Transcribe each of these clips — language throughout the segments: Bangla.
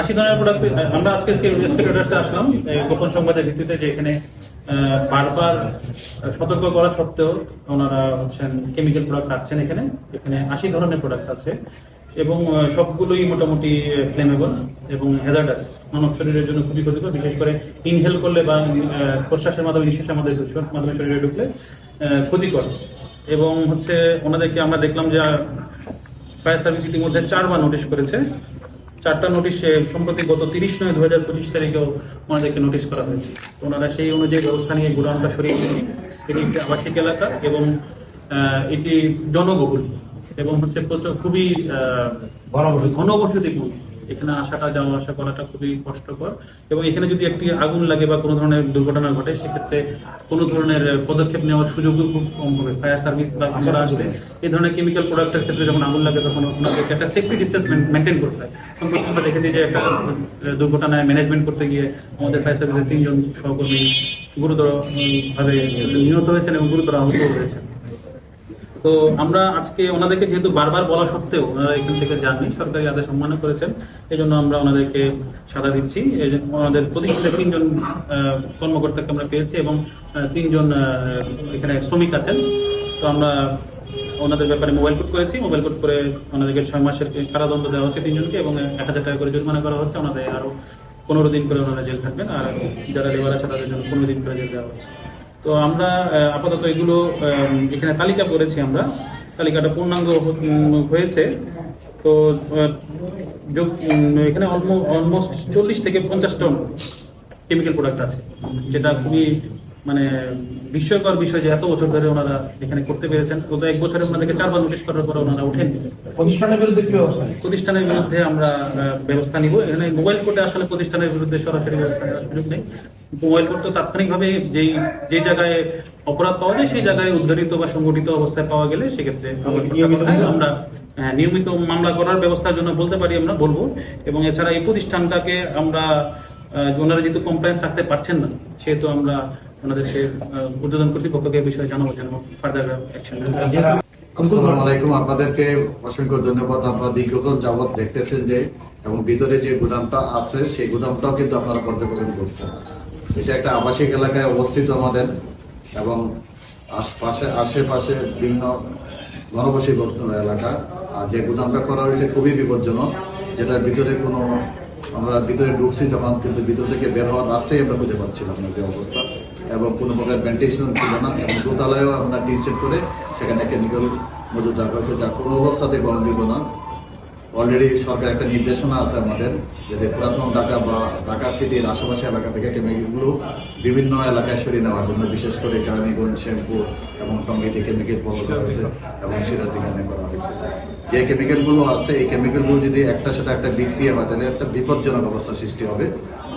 আশি ধরনের প্রোডাক্ট আমরা আজকে এসকেলেটার্সে আসলাম। গোপন সংবাদের ভিত্তিতে যে এখানে বারবার সতর্ক করা সত্ত্বেও ওনারা হচ্ছেন কেমিক্যাল প্রোডাক্ট রাখছেন এখানে। এখানে আশি ধরনের প্রোডাক্ট আছে এবং সবগুলোই মোটামুটি ফ্লেমেবল এবং হ্যাজার্ডাস মানব শরীরের জন্য খুবই ক্ষতিকর, বিশেষ করে ইনহেল করলে বা প্রশ্বাসের মাধ্যমে, নিঃশ্বাসের মাধ্যমে মাধ্যমে শরীরে ঢুকলে ক্ষতিকর। এবং হচ্ছে, ওনাদেরকে আমরা দেখলাম যে ফায়ার সার্ভিস ইতিমধ্যে চারবার নোটিশ করেছে। চারটা নোটিশ সম্প্রতি গত তিরিশ নয় দু হাজার পঁচিশ তারিখেও ওনাদেরকে নোটিশ করা হয়েছে। ওনারা সেই অনুযায়ী ব্যবস্থা নিয়ে গোডাউনটা সরিয়ে নিয়ে এটি একটি আবাসিক এলাকা এবং আহ, এটি জনবহুল এবং হচ্ছে প্রচুর খুবই আহ, ঘনবসতিপূর্ণ। এখানে আসাটা, যাওয়া আসা করাটা খুবই কষ্টকর। এবং এখানে যদি একটি আগুন লাগে বা কোনো ধরনের দুর্ঘটনা ঘটে, সেক্ষেত্রে কোনো ধরনের পদক্ষেপ নেওয়ার সুযোগও খুব কম হবে। ফায়ার সার্ভিস বা আমরা আসবে এই ধরনের কেমিক্যাল প্রোডাক্টের ক্ষেত্রে যখন আগুন লাগে, তখন ওনাদেরকে একটা সেফটি ডিস্টেন্স মেনটেন করতে হয়। সম্প্রতি আমরা দেখেছি যে একটা দুর্ঘটনায় ম্যানেজমেন্ট করতে গিয়ে আমাদের ফায়ার সার্ভিসের তিনজন সহকর্মী গুরুতর ভাবে নিহত হয়েছেন এবং গুরুতর আহত হয়েছেন। তো আমরা আজকে ওনাদেরকে যেহেতু বারবার বলা সত্ত্বেও ওনারা এখান থেকে যাননি, সরকারি আদেশ সম্মান করেছেন এই জন্য আমরা ওনাদেরকে সাড়া দিচ্ছি। ওনাদের প্রতিষ্ঠানে তিনজন কর্মকর্তাকে আমরা পেয়েছি এবং তিনজন এখানে শ্রমিক আছেন। তো আমরা ওনাদের ব্যাপারে মোবাইল কোড করেছি। মোবাইল কোড করে ওনাদেরকে ছয় মাসের কারাদণ্ড দেওয়া হচ্ছে তিনজনকে এবং এক হাজার টাকা করে জরিমানা করা হচ্ছে। ওনাদের আরও পনেরো দিন করে ওনারা জেল থাকবেন। আর যারা লেবার আছে, তাদের জন্য পনেরো দিন করে জেল দেওয়া হচ্ছে। তো আমরা আপাতত এগুলো এখানে তালিকা করেছি আমরা। তালিকাটা পূর্ণাঙ্গ হয়েছে। তো এখানে অলমোস্ট চল্লিশ থেকে পঞ্চাশ টন কেমিক্যাল প্রোডাক্ট আছে, যেটা খুবই মানে বিস্ময়কর বিষয় যে এত বছর ধরে ওনারা এখানে করতে পেরেছেন। গত এক বছরে ওনাদেরকে চারবার নোটিশ করার পরে ওনারা ওঠেন প্রতিষ্ঠানের বিরুদ্ধে কি ব্যবস্থা প্রতিষ্ঠানের বিরুদ্ধে আমরা ব্যবস্থা নিব। এখানে মোবাইল কোর্টে আসলে প্রতিষ্ঠানের বিরুদ্ধে সরাসরি ব্যবস্থা নেওয়ার সুযোগ নেই। মোবাইল কোর্ট তো তাৎক্ষণিকভাবে যেই যে জায়গায় অপরাধ পাওয়া যায় সেই জায়গায় উদ্ঘাটিত বা সংগঠিত অবস্থায় পাওয়া গেলে সেক্ষেত্রে আমরা নিয়মিত হ্যাঁ, নিয়মিত মামলা করার ব্যবস্থার জন্য বলতে পারি আমরা বলব। এবং এছাড়া এই প্রতিষ্ঠানটাকে আমরা ওনারা যেহেতু কমপ্লেন্স রাখতে পারছেন না সেহেতু আমরা ওনাদেরকে ঊর্ধ্বতন কর্তৃপক্ষকে বিষয়ে জানাব যেন ফার্দার অ্যাকশন আসসালামু আলাইকুম আপনাদেরকে অসংখ্য ধন্যবাদ। আপনারা যাবৎ দেখতেছেন যে, এবং ভিতরে যে গুদামটা আছে, সেই গুদামটাও কিন্তু আপনারা পর্যবেক্ষণ করছেন। এটা একটা আবাসিক এলাকায় অবস্থিত আমাদের, এবং আশপাশে, আশেপাশে বিভিন্ন ঘনবসতিপূর্ণ এলাকা। আর যে গুদামটা করা হয়েছে খুবই বিপজ্জনক, যেটার ভিতরে কোনো, আমরা ভিতরে ঢুকছি যখন, কিন্তু ভিতর থেকে বের হওয়ার রাস্তাই আমরা খুঁজে পাচ্ছিলাম যে অবস্থা। এবং কোনো প্রকার ভেন্টিলেশন ছিল না এবং দোতলায়ও আমরা টিন করে সেখানে কেমিক্যাল মজুদ রাখা হয়েছে, যা কোনো অবস্থাতে গ্রহণযোগ্য না। অলরেডি সরকার একটা নির্দেশনা আছে আমাদের, যাতে পুরাতন ঢাকা বা ঢাকা সিটির আশেপাশে এলাকা থেকে কেমিক্যালগুলো বিভিন্ন এলাকায় সরিয়ে নেওয়ার জন্য, বিশেষ করে কেরানীগঞ্জ, শ্যামপুর এবং টঙ্গিতে কেমিক্যাল পাওয়া করা হয়েছে এবং সিরাজ দিঘানে করা হয়েছে। যে কেমিক্যালগুলো আছে, এই কেমিক্যালগুলো যদি একটা সাথে একটা বিক্রিয়া হয়, তাহলে একটা বিপজ্জনক অবস্থা সৃষ্টি হবে।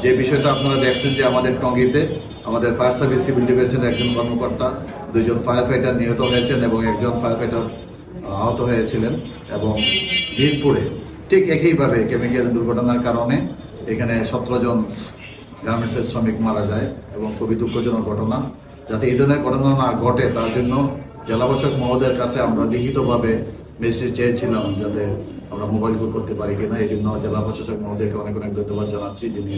যে বিষয়টা আপনারা দেখছেন যে আমাদের টঙ্গিতে আমাদের ফায়ার সার্ভিস সিভিল ডিভিশনের একজন কর্মকর্তা দুজন ফায়ার ফাইটার নিহত হয়েছেন এবং একজন ফায়ার ফাইটার আহত হয়েছিলেন এবং বীরপুরে ঠিক একইভাবে কেমিক্যাল দুর্ঘটনার কারণে এখানে সতেরো জন গার্মেন্টসের শ্রমিক মারা যায় এবং খুবই দুঃখজনক ঘটনা। যাতে এই ধরনের ঘটনা না ঘটে, তার জন্য জেলাবাসক মহোদয়ের কাছে আমরা লিখিতভাবে মেসেজ চেয়েছিলাম যাতে আমরা মোবাইল করতে পারি কিনা। এই জন্য জেলা প্রশাসক মহোদয়কে অনেক অনেক ধন্যবাদ জানাচ্ছি, যিনি